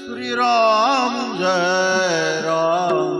श्री राम जय Ram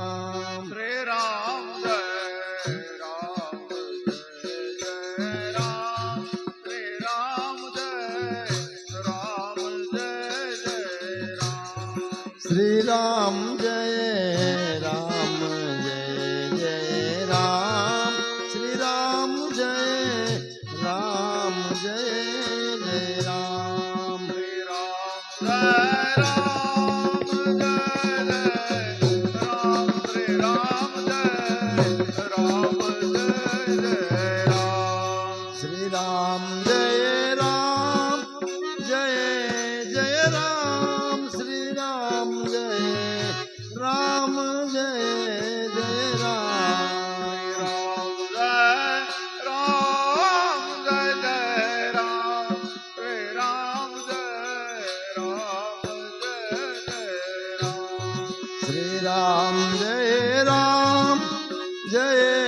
Sri Ram Jay Ram Jay Jay Ram Sri Ram Jay Ram Jay Jay Ram Ram Jay Jay Ram Ram Jay Jay Ram Jay Ram Jay Ram Jay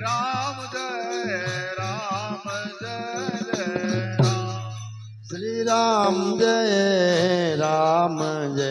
Ram જય રામ જય જય શ્રી રામ જય રામ જય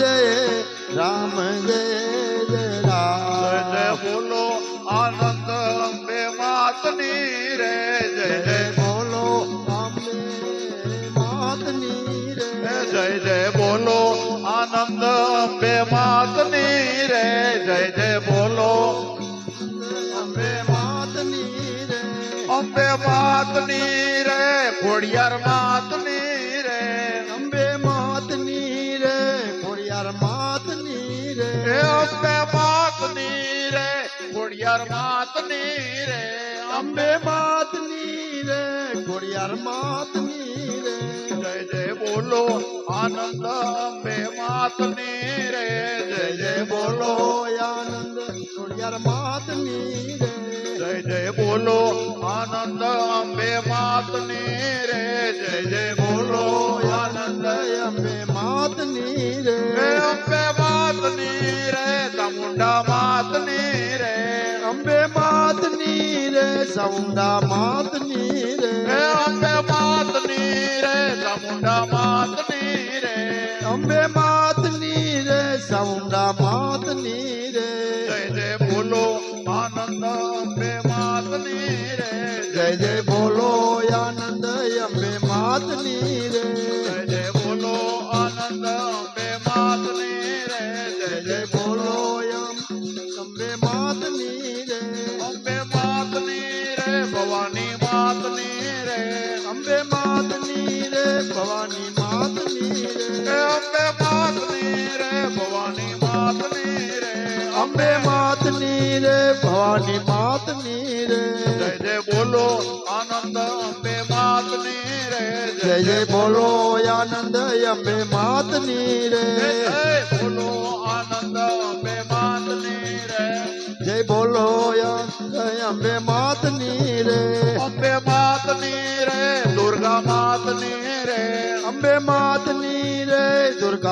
જય રામ જય જય રામ. જય બોલો આનંદ અંબે માતની રે જય જય. બોલો અંબે માતની રે. જય જય બોલો આનંદ અંબે માતની રે જય જય બોલો અંબે માતની રે. અંબે માતની રે ખોડિયાર માતની અંબે માતની રે ખોડિયાર માતની રે અંબે માતની રે ખોડિયાર માતની રે જય જય બોલો આનંદ, અંબે માતની રે જય જય બોલો આનંદ ખોડિયાર માતની રે જય જય બોલો આનંદ, અંબે માતની રે જય જય બોલો આનંદ, અંબે માતની રે અંબે સૌંડા માતની રે. અંબે માતની રે ચામુંડા માતની રે. અંબે માતની રે સૌંડા માતની રે. જય જય બોલો આનંદ અંબે માતની રે. જય જય બોલો ભવાની માતની રે. અંબે માતની રે ભવાની માતની રે. અંબે માતની રે ભવાની માતની રે. જય જય બોલો આનંદ અંબે માતની રે. જય જય બોલો આનંદ અંબે માતની રે. બોલો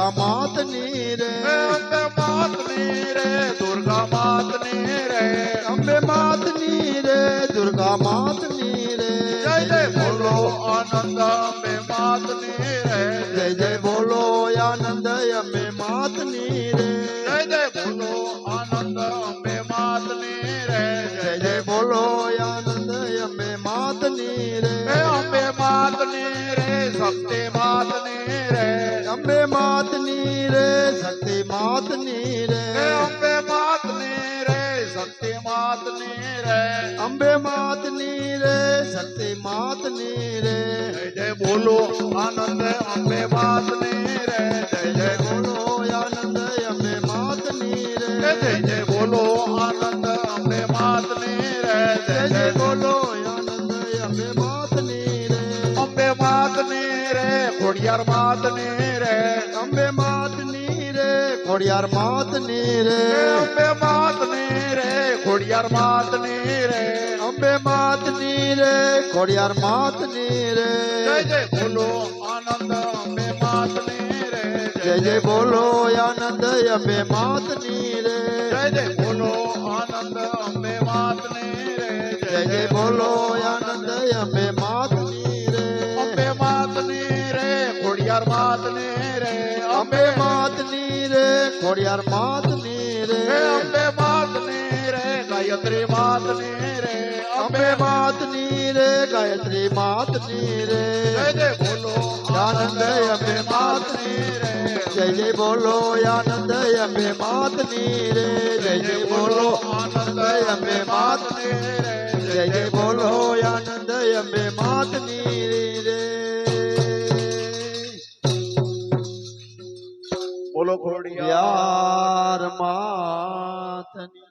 દુર્ગા માતની રે અંબે માતની રે દુર્ગા માતની રે અંબે માતની રે દુર્ગા માતની રે જય જય બોલો આનંદ અંબે માતની રે જય જય બોલો આનંદ અંબે માતની રે सत्य मात नीरे अम्बे मात नीरे सत्य मात नीरे अम्बे मात नीरे सत्य मात नीरे अम्बे मात नीरे सत्य मात नीरे जय जय बोलो आनंद अम्बे मात नीरे जय जय बोलो आनंद अम्बे मात नीरे जय जय बोलो आनंद ખોડિયાર માતની રે અંબે માતની રે ખોડિયાર માતની રે અંબે માતની રે ખોડિયાર માતની રે અંબે માતની રે ખોડિયાર માતની રે જય જય બોલો આનંદ અંબે માતની રે જય જય બોલો આનંદ અંબે માતની રે જય જય બોલો આનંદ અંબે માતની રે જય બોલો આનંદ અંબે માતની ખોડિયાર માતની રે અંબે માતની રે ખોડિયાર માતની રે અંબે માતની રે ગાયત્રી માતની રે અંબે માતની રે ગાયત્રી માતની રે જય બોલો આનંદ અંબે માતની રે જય જય બોલો આનંદ અંબે માતની રે જય જય બોલો આનંદ અંબે માતની રે જય જય બોલો આનંદ અંબે માતની ખોડિયાર માથની